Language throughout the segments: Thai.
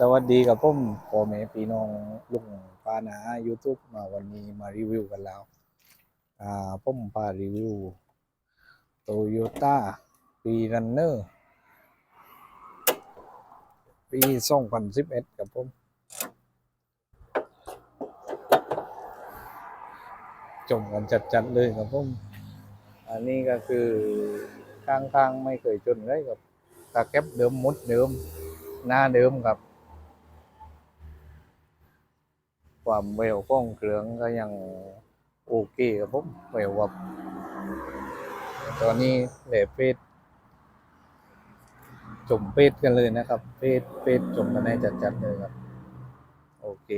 สวัสดีกับผมพ่อแม่พี่น้องลุงปานา YouTube มาวันนี้มารีวิวกันแล้ว อ่าผมพารีวิวโตโยต้าปีรันเนอร์ปี2011กับผมจมกันจัดๆเลยครับผมอันนี้ก็คือข้างๆไม่เคยจนเลยกับตาแก๊บเดิมมุดเดิม หน้าเดิมครับ ความเวลของเครื่องก็ยังโอเคครับผมเวลแบบตอนนี้เหลือเป็ดจมเป็ดกันเลยนะครับเป็ดเป็ดจมกันให้จัดๆเลยครับ โอเค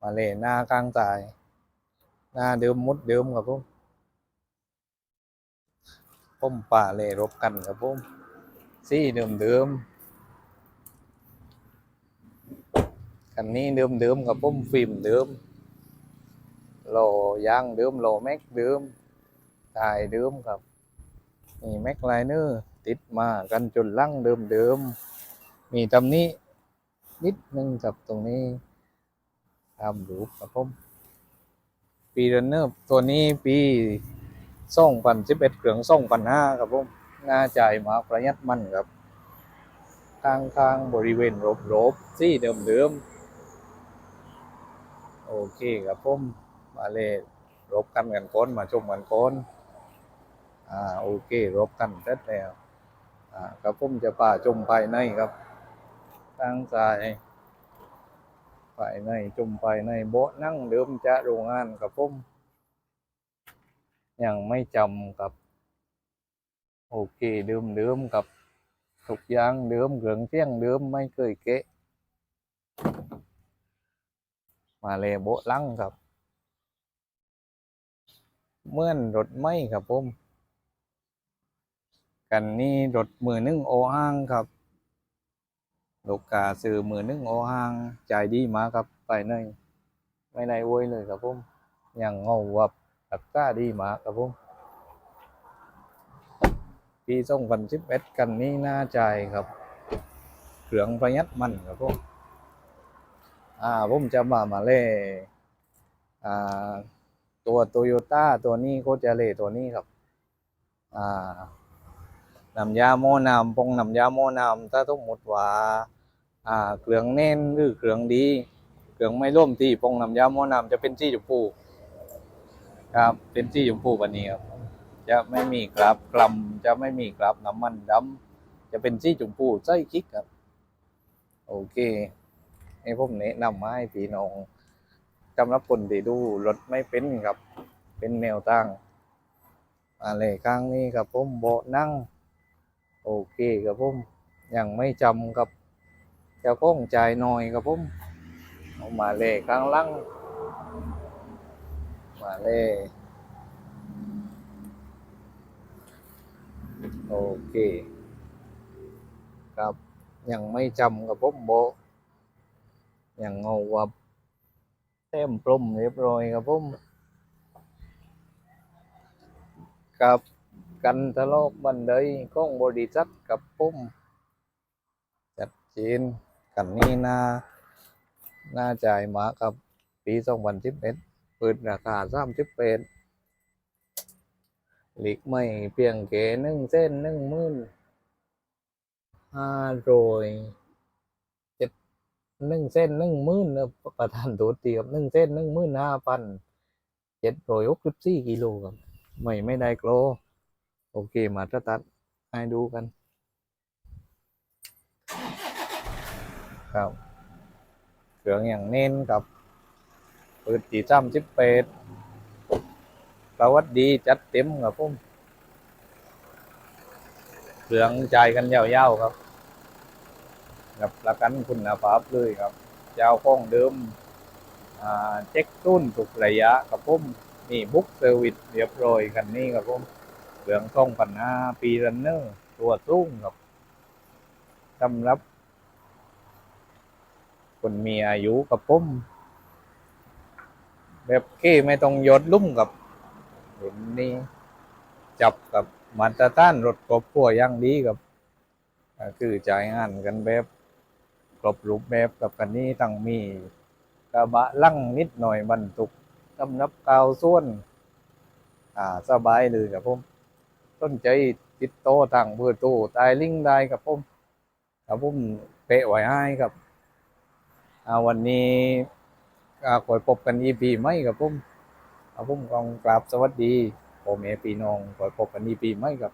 มาเลยหน้ากลางตาย หน้าเดิมมุดเดิมครับผมผมป่าเลยรบกันครับผมสีเดิมเดิมๆ คันนี้เดิมเดิมๆครับผมฟิล์มเดิมโลยางเดิมโลแม็กเดิมถ่ายเดิมครับนี่แม็กไลเนอร์ติดมากันจนลังเดิมเดิมๆมีตำหนี้นิดนึงกับตรงนี้ทำรูปครับผมปีเรนเนอร์ตัวนี้ปีส่งพันสิบเอ็ดเครื่องส่งพันห้าครับผมน่าจ่ายมาประหยัดมันครับข้างข้างๆบริเวณรบรบๆที่เดิมเดิมๆ โอเคครับผมมาเลยรบกันกันก้นมาชมกันก้นอ่าโอเค รบกันเสร็จแล้วอ่าครับผมจะป่าชมภายในครับทางซ้ายภายในจมภายในโบนั่งเดิมจะโรงงานกับผมยังไม่จำกับโอเคเดิมเดิมกับทุกอย่างเดิมเรื่องเที่ยงเดิมไม่เคยเกะ มาเลยโบลังครับเมื่อนรถไม่ครับผมกันนี่รถมือหนึ่งโอห้างครับลูกกาซื้อมือหนึ่งโอห้างจ่ายดีมากครับไปในไม่ในโวยเลยครับผมอย่างเงาวับตักก้าดีมากครับผมปีส่งพันสิบเอ็ดกันนี้น่าใจครับเครื่องประหยัดมันครับผม อ่าผมจะมามาเล่อ่าตัวโตโยต้าตัวนี้โคจาเล่ตัวนี้ครับ อ่าน้ำยาโมนำปงน้ำยาโมนำถ้าสมมติว่าอ่าเครื่องเน้นหรือเครื่องดีเครื่องไม่ร่วมที่ปงน้ำยาโมนำจะเป็นสีชมพูครับเป็นสีชมพูวันนี้ครับจะไม่มีกราบกลำจะไม่มีกราบน้ำมันดำจะเป็นสีชมพูใส่คิกครับ โอเค ให้ผมแนะนำมาให้พี่น้องสำหรับคนที่ดูรถไม่เป็นครับ เป็นแนวตั้งอะไรข้างนี้ครับผมเบาะนั่ง โอเคครับผมยังไม่จำกับเจ้าของจ่ายหน่อยครับผมเอามาเล่ข้างหลังมาเล่โอเค ครับยังไม่จำกับผมโบะยังเงาวับเต็มปรุมเรียบร้อยครับผมครับกันทะลาะบันไดของบริษัทกับผมจัดเจนกันนี้น่าน่าจ่ายมากับปี2011เปิดราคา30เป็นหลีกไม่เพียงแค่หนึ่งเส้นหนึ่งมื่นห้าร้อย หนึ่งเส้นหนึ่งหมื่นนะประธานตัวตีกับหนึ่งเส้นหนึ่งหมื่นห้าพันเจ็ดร้อยหกสิบสี่กิโลครับไม่ไม่ได้โกลโอเคมาตรตัดให้ดูกัน ครับเครื่องอย่างเน้นกับเปิดตีจ้ำจิบเป็ดประวัติดีจัดเต็มครับผมเครื่องจ่ายกันยาวๆครับ กับประกันคุณภาพเลยครับ เจ้าของเดิมเช็คตุ้นทุกระยะครับผมนี่บุ๊กเซอร์วิสเรียบร้อยกันนี่ครับผมเหลืองทองปันห้าปีรันเนอร์ ตัวสูงครับสำหรับ คนมีอายุกับผมแบบเก้ไม่ต้องยดลุ่มกับเห็นนี่จับกับมาตรฐานรถครอบครัวย่างดีกับก็คือจ่ายงานกันแบบ ครบรูปแบบกับกันนี้ตั้งมีกระบะลั่งนิดหน่อยบรรทุกสำนับกาวส่วน อ่าสบายเลยครับผมต้นใจติดโตอทางเบอร์โตตายลิงได้ครับผมครับผมเปะไว้ให้ครับอ่าวันนี้อ่าคอยพบกันอีพีไหมครับผมครับผมกองกราบสวัสดีผมเอพี่น้องคอยพบกันอีพีไหมครับ